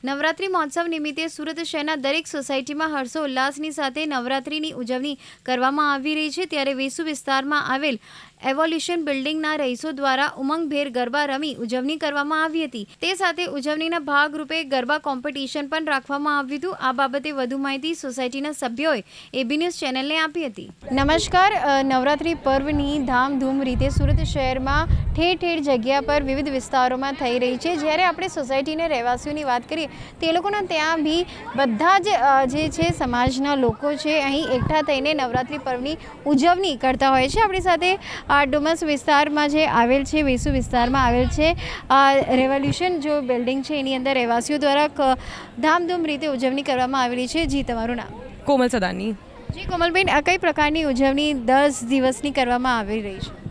નવરાત્રિ મહોત્સવ નિમિત્તે સુરત શહેરના દરેક સોસાયટીમાં હર્ષો ઉલ્લાસની સાથે નવરાત્રીની ઉજવણી કરવામાં આવી રહી છે. ત્યારે વેસુ વિસ્તારમાં આવેલ એવોલ્યુશન બિલ્ડિંગના રહીશો દ્વારા ઉમંગભેર ગરબા રમી ઉજવણી કરવામાં આવી હતી. તે સાથે ઉજવણીના ભાગરૂપે ગરબા કોમ્પિટિશન પણ રાખવામાં આવ્યું હતું. આ બાબતે વધુ માહિતી સોસાયટીના સભ્યોએ એબી ન્યૂઝ ચેનલને આપી હતી. નમસ્કાર નવરાત્રિ પર્વની ધામધૂમ રીતે સુરત શહેરમાં ઠેર ઠેર જગ્યા પર વિવિધ વિસ્તારોમાં થઈ રહી છે. જ્યારે આપણે સોસાયટીના રહેવાસીઓની વાત કરીએ, તે લોકોના ત્યાં બી બધા જ જે છે સમાજના લોકો છે, અહીં એકઠા થઈને નવરાત્રિ પર્વની ઉજવણી કરતા હોય છે. આપણી સાથે ડુમસ વિસ્તારમાં જે આવેલ છે વેસુ વિસ્તારમાં આવેલ છે આ રેવોલ્યુશન જો બિલ્ડિંગ છે એની અંદર રહેવાસીઓ દ્વારા ક- ધામધૂમ રીતે ઉજવણી કરવામાં આવેલી છે જી તમારું નામ कोमल सदानी જી કોમલબેન આ કઈ પ્રકારની ઉજવણી દસ દિવસની કરવામાં આવી રહી છે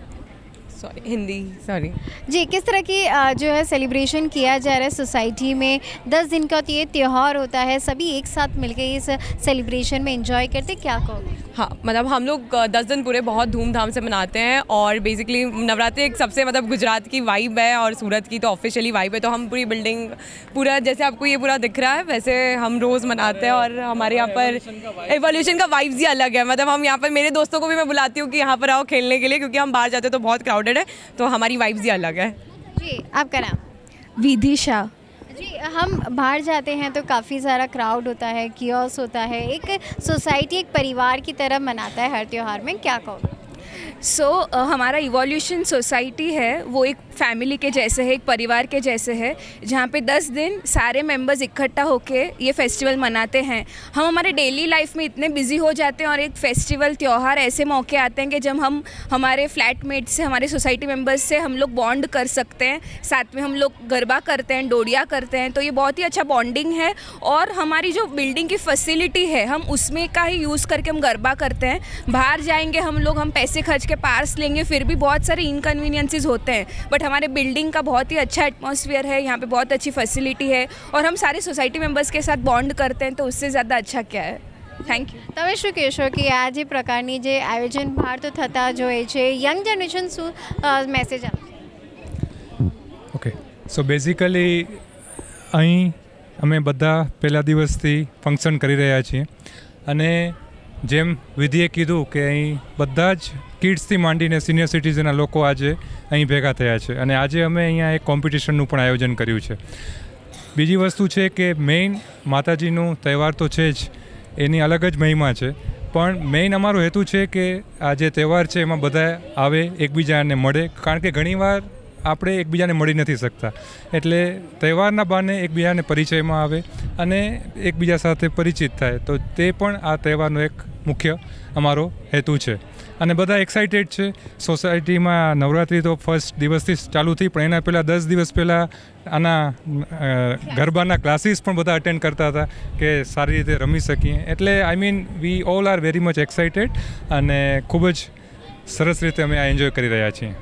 सॉरी हिंदी सॉरी जी किस तरह की अ, जो है सेलिब्रेशन किया जा रहा है सोसाइटी में दस दिन का तो ये त्यौहार होता है सभी एक साथ मिलकर इस सेलिब्रेशन में एंजॉय करते क्या कहोगे हाँ मतलब हम लोग दस दिन पूरे बहुत धूमधाम से मनाते हैं और बेसिकली नवरात्रि एक सबसे मतलब गुजरात की वाइब है और सूरत की तो ऑफिशियली वाइब है तो हम पूरी बिल्डिंग पूरा जैसे आपको ये पूरा दिख रहा है वैसे हम रोज़ मनाते हैं और हमारे यहाँ पर एवोल्यूशन का वाइब्स ही अलग है। मतलब हम यहाँ पर मेरे दोस्तों को भी मैं बुलाती हूँ कि यहाँ पर आओ खेलने के लिए क्योंकि हम बाहर जाते हैं तो बहुत क्राउडेड है तो हमारी वाइब्स ही अलग है। जी आपका नाम? विदिशा। जी हम बाहर जाते हैं तो काफ़ी सारा क्राउड होता है कियोस होता है। एक सोसाइटी एक परिवार की तरह मनाता है हर त्यौहार में क्या कहोगे? सो so, हमारा इवोल्यूशन सोसाइटी है वो एक फैमिली के जैसे है, एक परिवार के जैसे है, जहाँ पे दस दिन सारे मेंबर्स इकट्ठा होके ये फेस्टिवल मनाते हैं। हम हमारे डेली लाइफ में इतने बिज़ी हो जाते हैं और एक फेस्टिवल त्यौहार ऐसे मौके आते हैं कि जब हम हमारे फ्लैटमेट से, हमारे सोसाइटी मेंबर्स से हम लोग बॉन्ड कर सकते हैं, साथ में हम लोग गरबा करते हैं, डोडिया करते हैं तो ये बहुत ही अच्छा बॉन्डिंग है। और हमारी जो बिल्डिंग की फैसिलिटी है, हम उसमें का ही यूज़ करके हम गरबा करते हैं। बाहर जाएँगे हम लोग, हम पैसे खर्च के पार्स लेंगे, फिर भी बहुत सारे इनकन्वीनियंसेस होते हैं। बट हमारे बिल्डिंग का बहुत ही अच्छा एटमॉस्फेयर है यहाँ पे बहुत अच्छी फैसिलिटी है और हम सारे सोसाइटी मेंबर्स के साथ बॉन्ड करते हैं तो उससे ज़्यादा अच्छा क्या है થેન્ક યુ તમે શું કહેશો કે આ જે પ્રકારની જે આયોજન બહાર તો થતા જ હોય છે યંગ જનરેશન શું મેસેજ આપશે ઓકે સો બેઝિકલી અહીં અમે બધા પહેલા દિવસથી ફંક્શન કરી રહ્યા છીએ અને જેમ વિધિએ કીધું કે અહીં બધા જ કિડ્સથી માંડીને સિનિયર સિટીઝનના લોકો આજે અહીં ભેગા થયા છે. અને આજે અમે અહીંયા એક કોમ્પિટિશનનું પણ આયોજન કર્યું છે. બીજી વસ્તુ છે કે મેઇન માતાજીનું તહેવાર તો છે જ, એની અલગ જ મહિમા છે. પણ મેઇન અમારો હેતુ છે કે આ જે તહેવાર છે એમાં બધા આવે, એકબીજાને મળે. કારણ કે ઘણીવાર આપણે એકબીજાને મળી નથી શકતા. એટલે તહેવારના બહાને એકબીજાને પરિચયમાં આવે અને એકબીજા સાથે પરિચિત થાય. તો તે પણ આ તહેવારનો એક મુખ્ય અમારો હેતુ છે. અને બધા એક્સાઇટેડ છે. સોસાયટીમાં નવરાત્રિ તો ફર્સ્ટ દિવસથી ચાલુ થઈ, પણ એના પહેલાં દસ દિવસ પહેલાં આના ગરબાના ક્લાસીસ પણ બધા અટેન્ડ કરતા હતા કે સારી રીતે રમી શકીએ. એટલે I mean we all are very much excited અને ખૂબ જ સરસ રીતે અમે આ એન્જોય કરી રહ્યા છીએ.